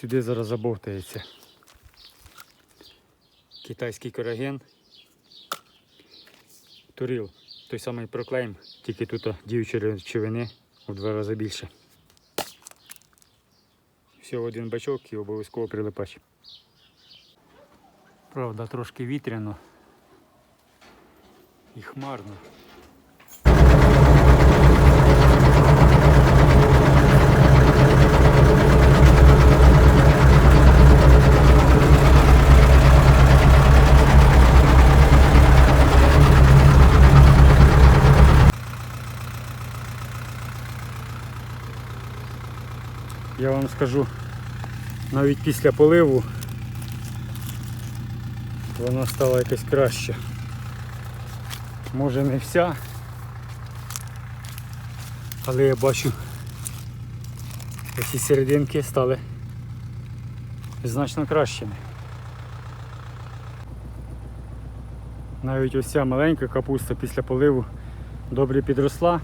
Сюди зараз забовтається. Китайський кораген. Туріл. Той самий проклейм, тільки тут діючі речовини в два рази більше. Всього один бачок і обов'язково прилипач. Правда, трошки вітряно і хмарно. Я вам скажу, навіть після поливу вона стала якась краща. Може не вся, але я бачу, ці серединки стали значно кращими. Навіть ось ця маленька капуста після поливу добре підросла.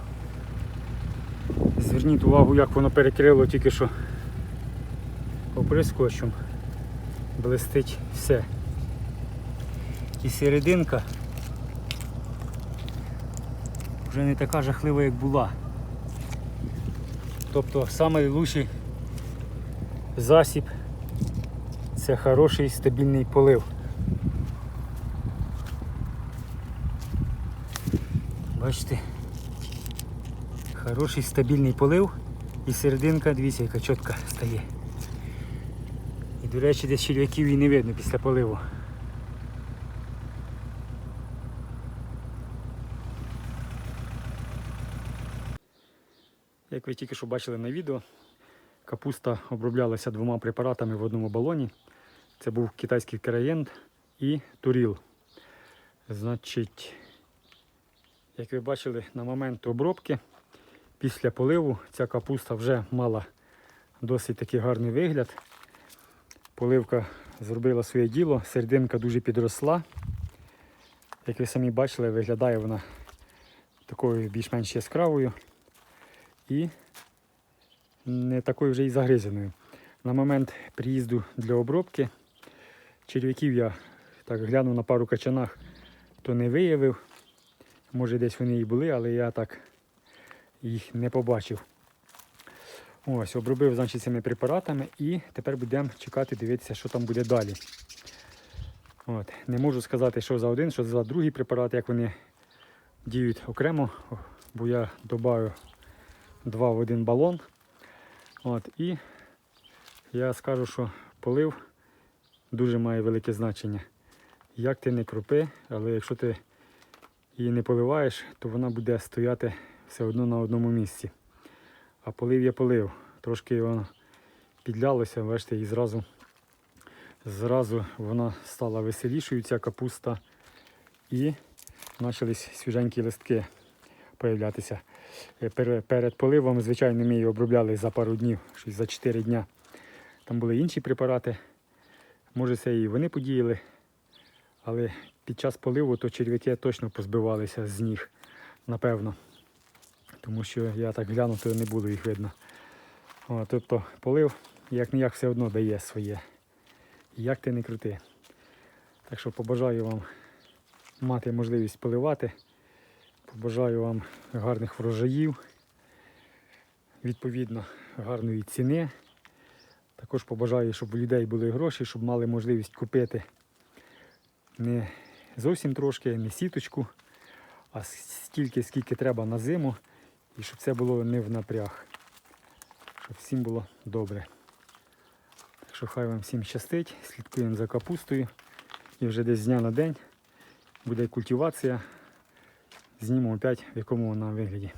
Зверніть увагу, як воно перекрило тільки що оприскувачем. Блистить все. І серединка вже не така жахлива, як була. Тобто найкращий засіб це хороший стабільний полив. Бачите? Хороший стабільний полив і серединка, дивіться, яка чітка стає. І до речі, десь черв'яків і не видно після поливу. Як ви тільки що бачили на відео, капуста оброблялася двома препаратами в одному балоні. Це був китайський кераєнт і туріл. Значить, як ви бачили, на момент обробки, після поливу ця капуста вже мала досить такий гарний вигляд. Поливка зробила своє діло, серединка дуже підросла. Як ви самі бачили, виглядає вона такою більш-менш яскравою і не такою вже і загризеною. На момент приїзду для обробки черв'яків я так глянув на пару качанах, то не виявив. Може десь вони і були, але я так їх не побачив. Ось, обробив значить, цими препаратами і тепер будемо чекати, дивитися, що там буде далі. От. Не можу сказати, що за один, що за другий препарат, як вони діють окремо, бо я додаю два в один балон. От. І я скажу, що полив дуже має велике значення. Як ти не крупи, але якщо ти її не поливаєш, то вона буде стояти все одно на одному місці. А полив є полив. Трошки воно підлялося, бачите, і зразу, зразу вона стала веселішою, ця капуста. І почались свіженькі листки появлятися. Е, Перед поливом, звичайно, ми її обробляли за пару днів, щось за 4 дня. Там були інші препарати. Може, це і вони подіяли. Але під час поливу то черв'яки точно позбивалися з ніг, напевно. Тому що я так глянув, то не було їх видно. О, тобто полив як ніяк все одно дає своє. Як ти не крути. Так що побажаю вам мати можливість поливати. Побажаю вам гарних врожаїв, відповідно гарної ціни. Також побажаю, щоб у людей були гроші, щоб мали можливість купити не зовсім трошки, не сіточку, а стільки, скільки треба на зиму, і щоб це було не в напряг. Щоб всім було добре. Так що хай вам всім щастить, слідкуємо за капустою. І вже десь з дня на день буде культивація. Знімемо опять в якому вона вигляді.